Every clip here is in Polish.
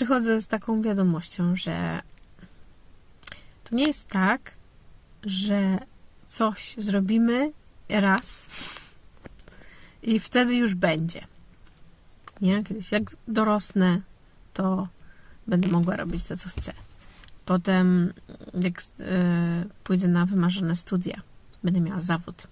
przychodzę z taką wiadomością, że to nie jest tak, że coś zrobimy raz i wtedy już będzie. Nie? Kiedyś jak dorosnę, to będę mogła robić to, co chcę. Potem, jak e, pójdę na wymarzone studia, będę miała zawód,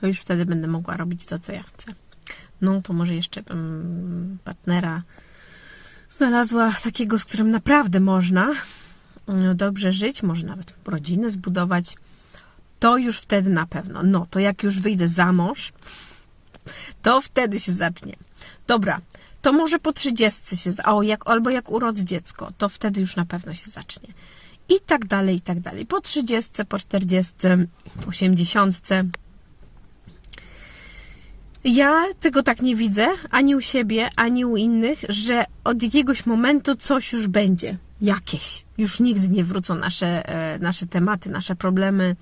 to już wtedy będę mogła robić to, co ja chcę. No, to może jeszcze bym partnera znalazła takiego, z którym naprawdę można mm, dobrze żyć, może nawet rodzinę zbudować. To już wtedy na pewno. No, to jak już wyjdę za mąż, to wtedy się zacznie. Dobra, to może po 30 się, o, jak, albo jak urodzę dziecko, to wtedy już na pewno się zacznie. I tak dalej, i tak dalej. Po 30, po 40, po 80. Ja tego tak nie widzę, ani u siebie, ani u innych, że od jakiegoś momentu coś już będzie. Jakieś. Już nigdy nie wrócą nasze, e, nasze tematy, nasze problemy.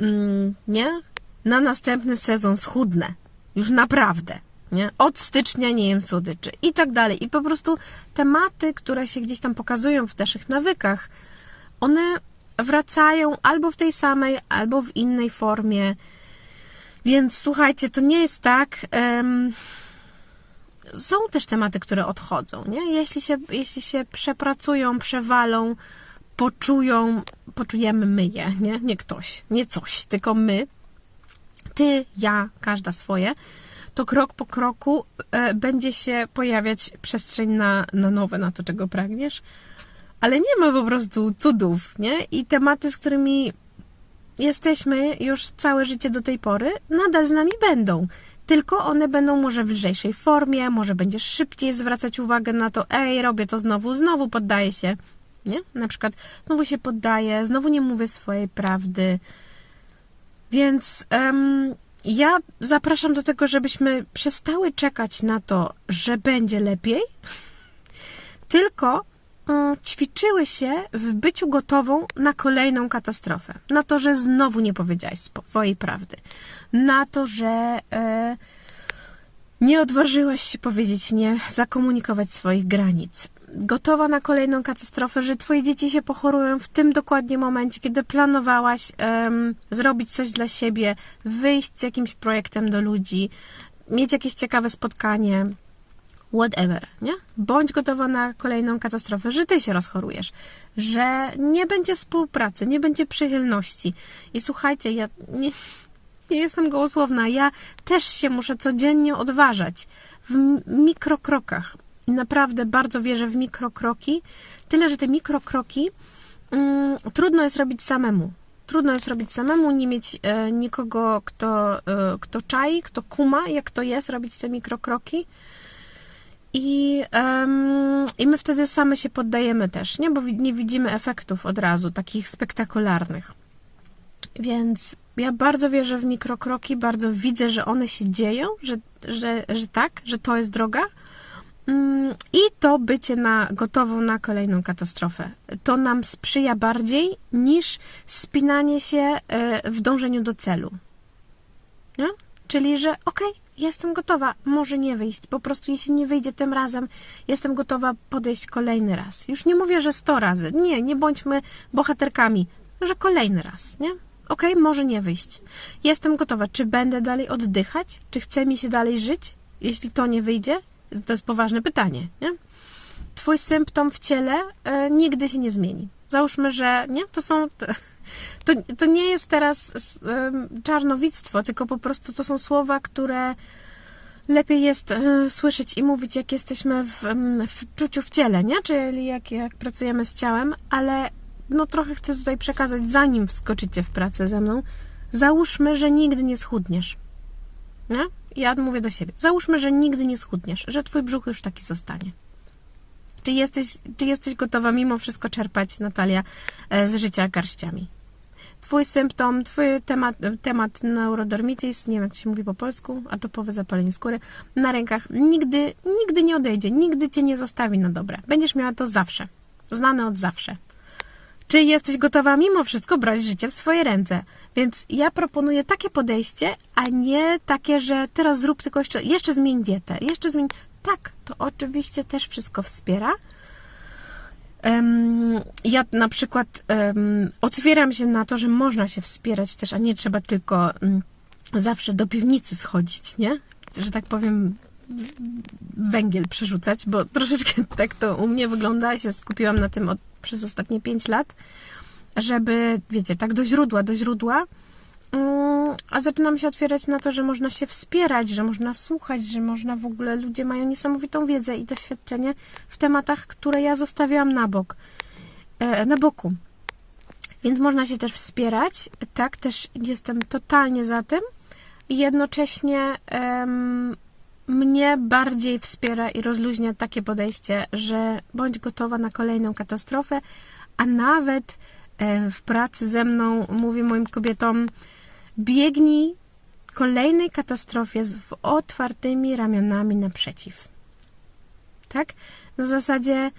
Mm, nie? Na następny sezon schudnę. Już naprawdę. Nie? Od stycznia nie jem słodyczy i tak dalej. I po prostu tematy, które się gdzieś tam pokazują w naszych nawykach, one wracają albo w tej samej, albo w innej formie. Więc słuchajcie, to nie jest tak. Um, są też tematy, które odchodzą, nie? Jeśli się, jeśli się przepracują, przewalą, poczują, poczujemy my je, nie? Nie ktoś, nie coś, tylko my, ty, ja, każda swoje, to krok po kroku e, będzie się pojawiać przestrzeń na, na nowe, na to, czego pragniesz. Ale nie ma po prostu cudów, nie? I tematy, z którymi jesteśmy już całe życie do tej pory, nadal z nami będą. Tylko one będą może w lżejszej formie, może będziesz szybciej zwracać uwagę na to, ej, robię to znowu, znowu poddaję się, nie? Na przykład znowu się poddaję, znowu nie mówię swojej prawdy. Więc um, ja zapraszam do tego, żebyśmy przestały czekać na to, że będzie lepiej, tylko ćwiczyły się w byciu gotową na kolejną katastrofę. Na to, że znowu nie powiedziałaś swojej prawdy. Na to, że e, nie odważyłaś się powiedzieć nie, zakomunikować swoich granic gotowa na kolejną katastrofę, że twoje dzieci się pochorują w tym dokładnie momencie, kiedy planowałaś zrobić coś dla siebie, wyjść z jakimś projektem do ludzi, mieć jakieś ciekawe spotkanie, whatever, nie? Bądź gotowa na kolejną katastrofę, że ty się rozchorujesz, że nie będzie współpracy, nie będzie przychylności. I słuchajcie, ja nie, nie jestem gołosłowna, ja też się muszę codziennie odważać w mikrokrokach. I naprawdę bardzo wierzę w mikrokroki. Tyle, że te mikrokroki mm, trudno jest robić samemu. Trudno jest robić samemu, nie mieć e, nikogo, kto, e, kto czai, kto kuma, jak to jest robić te mikrokroki. I, um, I my wtedy same się poddajemy też, nie? Bo nie widzimy efektów od razu, takich spektakularnych. Więc ja bardzo wierzę w mikrokroki, bardzo widzę, że one się dzieją, że, że, że tak, że to jest droga. Mm, I to bycie na, gotową na kolejną katastrofę. To nam sprzyja bardziej niż spinanie się e, w dążeniu do celu. Nie? Czyli, że okej, okay, jestem gotowa, może nie wyjść. Po prostu jeśli nie wyjdzie tym razem, jestem gotowa podejść kolejny raz. Już nie mówię, że sto razy. Nie, nie bądźmy bohaterkami, że kolejny raz, nie? Okej, okay, może nie wyjść. Jestem gotowa. Czy będę dalej oddychać? Czy chce mi się dalej żyć? Jeśli to nie wyjdzie, to jest poważne pytanie, nie? Twój symptom w ciele e, nigdy się nie zmieni. Załóżmy, że nie, to są. To, to nie jest teraz czarnowictwo, tylko po prostu to są słowa, które lepiej jest e, słyszeć i mówić, jak jesteśmy w, w czuciu w ciele, nie? Czyli jak, jak pracujemy z ciałem, ale no trochę chcę tutaj przekazać, zanim wskoczycie w pracę ze mną. Załóżmy, że nigdy nie schudniesz. Nie? Ja mówię do siebie. Załóżmy, że nigdy nie schudniesz, że twój brzuch już taki zostanie. Czy jesteś, czy jesteś gotowa mimo wszystko czerpać, Natalia, e, z życia garściami? Twój symptom, twój temat, temat neurodermitis, nie wiem jak się mówi po polsku, atopowe zapalenie skóry, na rękach nigdy, nigdy nie odejdzie, nigdy cię nie zostawi na dobre. Będziesz miała to zawsze. Znane od zawsze. Czy jesteś gotowa mimo wszystko brać życie w swoje ręce? Więc ja proponuję takie podejście, a nie takie, że teraz zrób tylko jeszcze, jeszcze zmień dietę, jeszcze zmień. Tak, to oczywiście też wszystko wspiera, ja na przykład otwieram się na to, że można się wspierać też, a nie trzeba tylko mm, zawsze do piwnicy schodzić, nie? Że tak powiem, węgiel przerzucać, bo troszeczkę tak to u mnie wygląda. Ja się skupiłam na tym od, przez ostatnie 5 lat, żeby, wiecie, tak do źródła, do źródła. Mm, A zaczynam się otwierać na to, że można się wspierać, że można słuchać, że można w ogóle, ludzie mają niesamowitą wiedzę i doświadczenie w tematach, które ja zostawiałam na bok, e, na boku. Więc można się też wspierać, tak, też jestem totalnie za tym i jednocześnie em, mnie bardziej wspiera i rozluźnia takie podejście, że bądź gotowa na kolejną katastrofę, a nawet w pracy ze mną mówię moim kobietom, biegnij kolejnej katastrofie z otwartymi ramionami naprzeciw. Tak? Na zasadzie,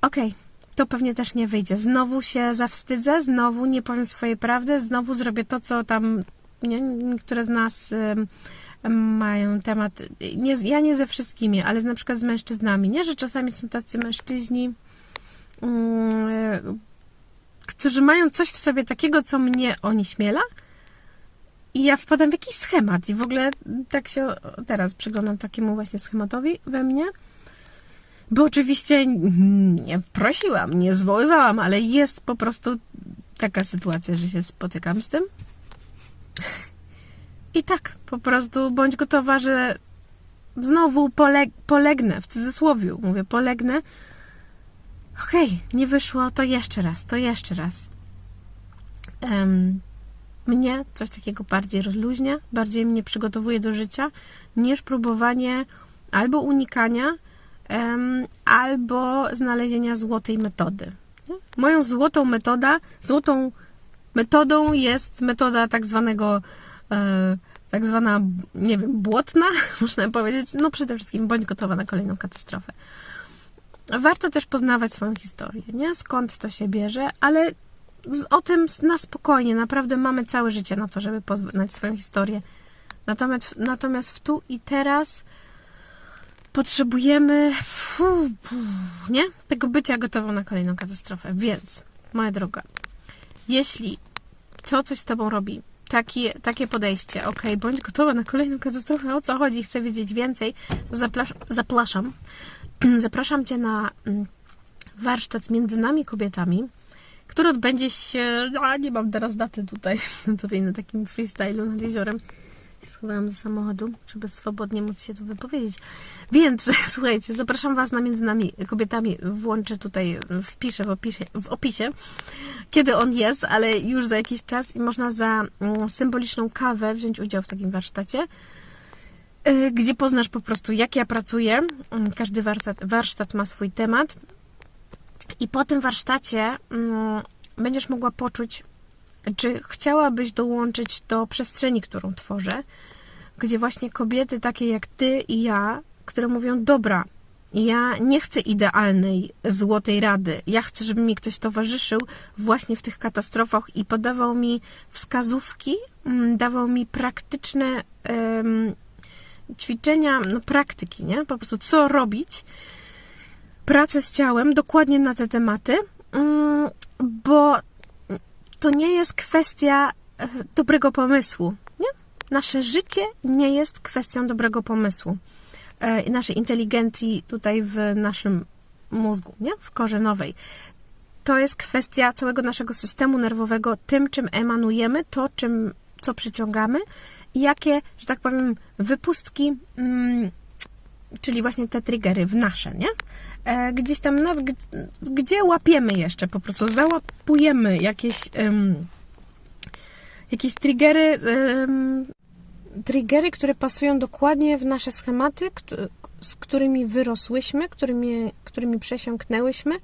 okej, to pewnie też nie wyjdzie. Znowu się zawstydzę, znowu nie powiem swojej prawdy, znowu zrobię to, co tam nie, niektóre z nas em, mają temat. Nie, ja nie ze wszystkimi, ale na przykład z mężczyznami. Nie, że czasami są tacy mężczyźni, e, którzy mają coś w sobie takiego, co mnie onieśmiela. I ja wpadam w jakiś schemat. I w ogóle tak się teraz przyglądam takiemu właśnie schematowi we mnie. Bo oczywiście nie prosiłam, nie zwoływałam, ale jest po prostu taka sytuacja, że się spotykam z tym. I tak, po prostu bądź gotowa, że znowu poleg polegnę, w cudzysłowie mówię, polegnę. Okej, nie wyszło, to jeszcze raz, to jeszcze raz. Em, mnie coś takiego bardziej rozluźnia, bardziej mnie przygotowuje do życia, niż próbowanie albo unikania, albo znalezienia złotej metody. Moją złotą metoda, złotą metodą jest metoda tak zwanego, e, tak zwana, nie wiem, błotna, można powiedzieć. No przede wszystkim bądź gotowa na kolejną katastrofę. Warto też poznawać swoją historię, nie? Skąd to się bierze, ale o tym na spokojnie. Naprawdę mamy całe życie na to, żeby poznać swoją historię. Natomiast, natomiast w tu i teraz potrzebujemy fu, fu, nie? tego bycia gotową na kolejną katastrofę. Więc, moja droga, jeśli to coś z Tobą robi, takie, takie podejście, ok, bądź gotowa na kolejną katastrofę, o co chodzi, chcę wiedzieć więcej, zaplasz, zapraszam. Zapraszam Cię na mm, warsztat między nami kobietami, który odbędzie się, a nie mam teraz daty tutaj, tutaj na takim freestylu nad jeziorem. Schowałam do samochodu, żeby swobodnie móc się tu wypowiedzieć. Więc słuchajcie, zapraszam Was na między nami kobietami. Włączę tutaj, wpiszę w opisie, w opisie, kiedy on jest, ale już za jakiś czas i można za mm, symboliczną kawę wziąć udział w takim warsztacie y, gdzie poznasz po prostu, jak ja pracuję. Mm, Każdy warsztat, warsztat ma swój temat. I po tym warsztacie mm, będziesz mogła poczuć, czy chciałabyś dołączyć do przestrzeni, którą tworzę, gdzie właśnie kobiety takie jak ty i ja, które mówią: Dobra, ja nie chcę idealnej, złotej rady. Ja chcę, żeby mi ktoś towarzyszył właśnie w tych katastrofach i podawał mi wskazówki, mm, dawał mi praktyczne ćwiczenia, no praktyki, nie? Po prostu co robić, pracę z ciałem dokładnie na te tematy, mm, bo to nie jest kwestia e, dobrego pomysłu, nie? Nasze życie nie jest kwestią dobrego pomysłu e, naszej inteligencji tutaj w naszym mózgu, nie? W korze nowej. To jest kwestia całego naszego systemu nerwowego, tym czym emanujemy, to czym, co przyciągamy jakie, że tak powiem, wypustki, mm, czyli właśnie te triggery w nasze, nie? E, gdzieś tam nas, gdzie łapiemy jeszcze, po prostu załapujemy jakieś, jakieś triggery, triggery, które pasują dokładnie w nasze schematy, z którymi wyrosłyśmy, którymi, którymi przesiąknęłyśmy,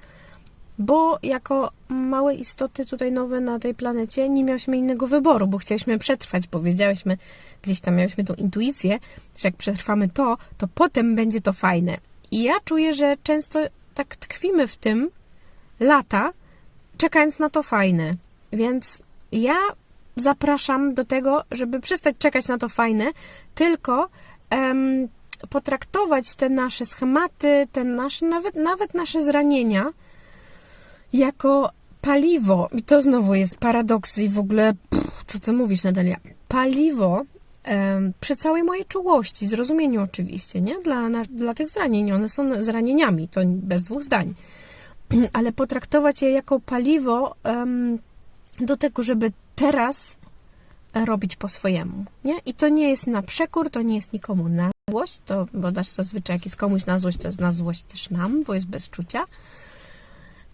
bo jako małe istoty tutaj nowe na tej planecie nie miałyśmy innego wyboru, bo chcieliśmy przetrwać, bo wiedziałyśmy, gdzieś tam miałyśmy tą intuicję, że jak przetrwamy to, to potem będzie to fajne. I ja czuję, że często tak tkwimy w tym lata, czekając na to fajne. Więc ja zapraszam do tego, żeby przestać czekać na to fajne, tylko em, potraktować te nasze schematy, te nasze, nawet, nawet nasze zranienia, jako paliwo, i to znowu jest paradoks i w ogóle, pff, co ty mówisz Natalia, paliwo przy całej mojej czułości, zrozumieniu oczywiście, nie? Dla, na, dla tych zranień, one są zranieniami, to bez dwóch zdań, ale potraktować je jako paliwo em, do tego, żeby teraz robić po swojemu, nie? I to nie jest na przekór, to nie jest nikomu na złość, to, bo dasz zazwyczaj jak jest komuś na złość, to jest na złość też nam, bo jest bez czucia,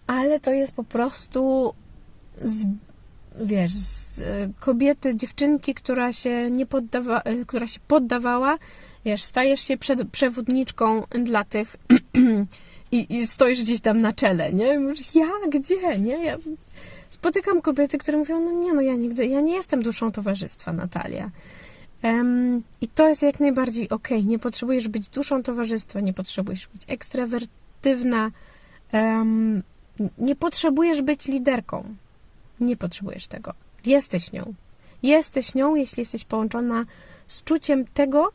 ale to jest po prostu z, wiesz, z kobiety, dziewczynki, która się nie poddawa, e, która się poddawała, wiesz, stajesz się przed, przewodniczką dla tych i, i stoisz gdzieś tam na czele, nie? Mówisz, ja, gdzie, nie? Ja spotykam kobiety, które mówią, no nie, no ja nigdy, ja nie jestem duszą towarzystwa, Natalia. I to jest jak najbardziej ok. Nie potrzebujesz być duszą towarzystwa, nie potrzebujesz być ekstrawertywna, um, nie potrzebujesz być liderką. Nie potrzebujesz tego. Jesteś nią. Jesteś nią, jeśli jesteś połączona z czuciem tego,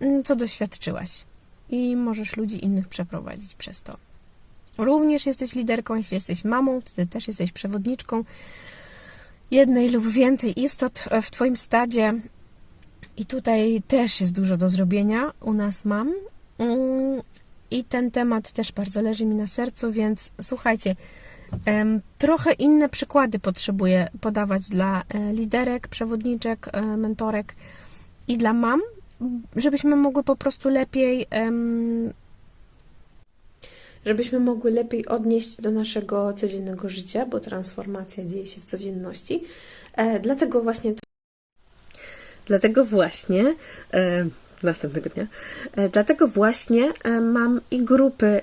mm, co doświadczyłaś. I możesz ludzi innych przeprowadzić przez to. Również jesteś liderką, jeśli jesteś mamą, ty też jesteś przewodniczką jednej lub więcej istot w Twoim stadzie. I tutaj też jest dużo do zrobienia. U nas mam. Mm, I ten temat też bardzo leży mi na sercu, więc słuchajcie, trochę inne przykłady potrzebuję podawać dla e, liderek, przewodniczek, e, mentorek i dla mam, żebyśmy mogły po prostu lepiej żebyśmy mogły lepiej odnieść do naszego codziennego życia, bo transformacja dzieje się w codzienności. E, dlatego właśnie Dlatego właśnie następnego dnia. E, dlatego właśnie e, mam i grupy, e,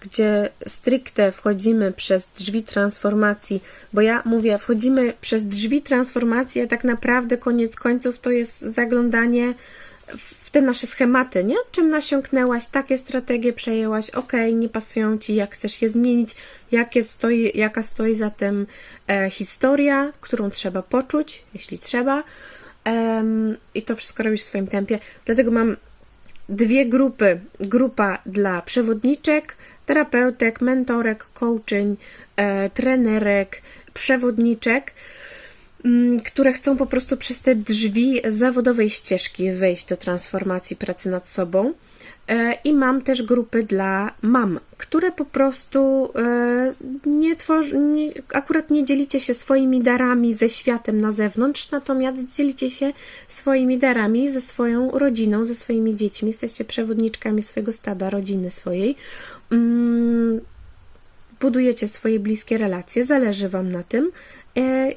gdzie stricte wchodzimy przez drzwi transformacji, bo ja mówię, wchodzimy przez drzwi transformacji, a tak naprawdę koniec końców to jest zaglądanie w te nasze schematy, nie? Czym nasiąknęłaś, takie strategie przejęłaś, ok, nie pasują ci, jak chcesz je zmienić, jakie stoi, jaka stoi za tym historia, którą trzeba poczuć, jeśli trzeba. Um, I to wszystko robisz w swoim tempie. Dlatego mam dwie grupy. Grupa dla przewodniczek, terapeutek, mentorek, coaching, e, trenerek, przewodniczek Mm, które chcą po prostu przez te drzwi zawodowej ścieżki wejść do transformacji pracy nad sobą. E, I mam też grupy dla mam, które po prostu e, nie tworzą, akurat nie dzielicie się swoimi darami ze światem na zewnątrz, natomiast dzielicie się swoimi darami ze swoją rodziną, ze swoimi dziećmi. Jesteście przewodniczkami swojego stada, rodziny swojej. Mm, budujecie swoje bliskie relacje, zależy Wam na tym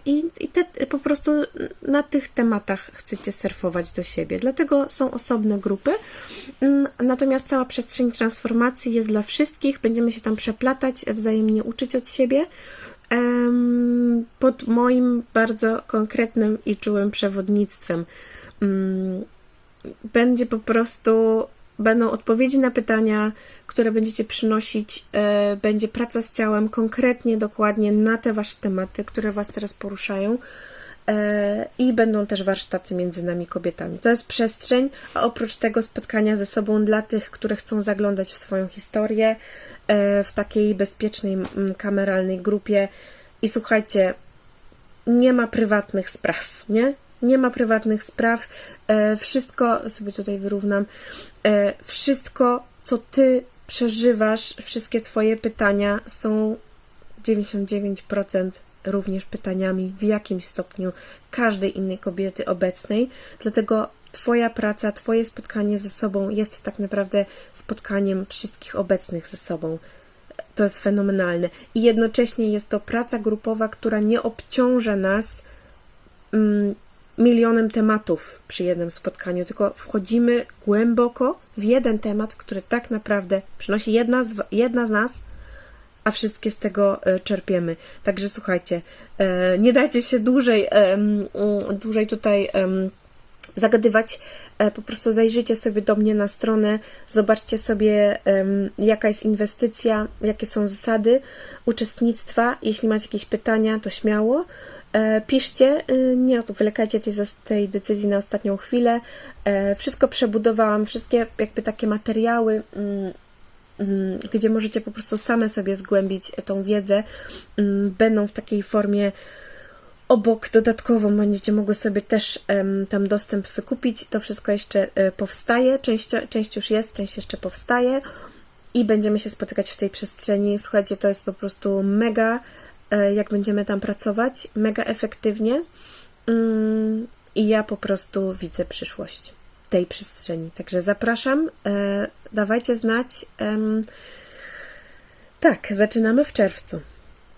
I, i te, po prostu na tych tematach chcecie surfować do siebie. Dlatego są osobne grupy. Mm, natomiast cała przestrzeń transformacji jest dla wszystkich. Będziemy się tam przeplatać, wzajemnie uczyć od siebie. Pod moim bardzo konkretnym i czułym przewodnictwem. Mm, będzie po prostu będą odpowiedzi na pytania, które będziecie przynosić, e, będzie praca z ciałem konkretnie, dokładnie na te Wasze tematy, które Was teraz poruszają. E, I będą też warsztaty między nami kobietami. To jest przestrzeń, a oprócz tego spotkania ze sobą dla tych, które chcą zaglądać w swoją historię e, w takiej bezpiecznej, kameralnej grupie. I słuchajcie, nie ma prywatnych spraw, nie? Nie ma prywatnych spraw. Wszystko sobie tutaj wyrównam. Wszystko, co ty przeżywasz, wszystkie Twoje pytania są 99% również pytaniami w jakimś stopniu każdej innej kobiety obecnej. Dlatego Twoja praca, Twoje spotkanie ze sobą jest tak naprawdę spotkaniem wszystkich obecnych ze sobą. To jest fenomenalne. I jednocześnie jest to praca grupowa, która nie obciąża nas mm, milionem tematów przy jednym spotkaniu, tylko wchodzimy głęboko w jeden temat, który tak naprawdę przynosi jedna z, jedna z nas, a wszystkie z tego e, czerpiemy. Także słuchajcie, e, nie dajcie się dłużej, dłużej tutaj zagadywać. E, po prostu zajrzyjcie sobie do mnie na stronę, zobaczcie sobie, jaka jest inwestycja, jakie są zasady uczestnictwa. Jeśli macie jakieś pytania, to śmiało. E, piszcie, y, nie wylekajcie tej, tej decyzji na ostatnią chwilę. E, wszystko przebudowałam, wszystkie jakby takie materiały mm, mm, gdzie możecie po prostu same sobie zgłębić tą wiedzę. Mm, Będą w takiej formie obok dodatkowo będziecie mogły sobie też tam dostęp wykupić. To wszystko jeszcze e, powstaje. Część, część już jest, część jeszcze powstaje i będziemy się spotykać w tej przestrzeni. Słuchajcie, to jest po prostu mega, jak będziemy tam pracować, mega efektywnie. Mm, I ja po prostu widzę przyszłość tej przestrzeni. Także zapraszam, e, dawajcie znać. Tak, zaczynamy w czerwcu.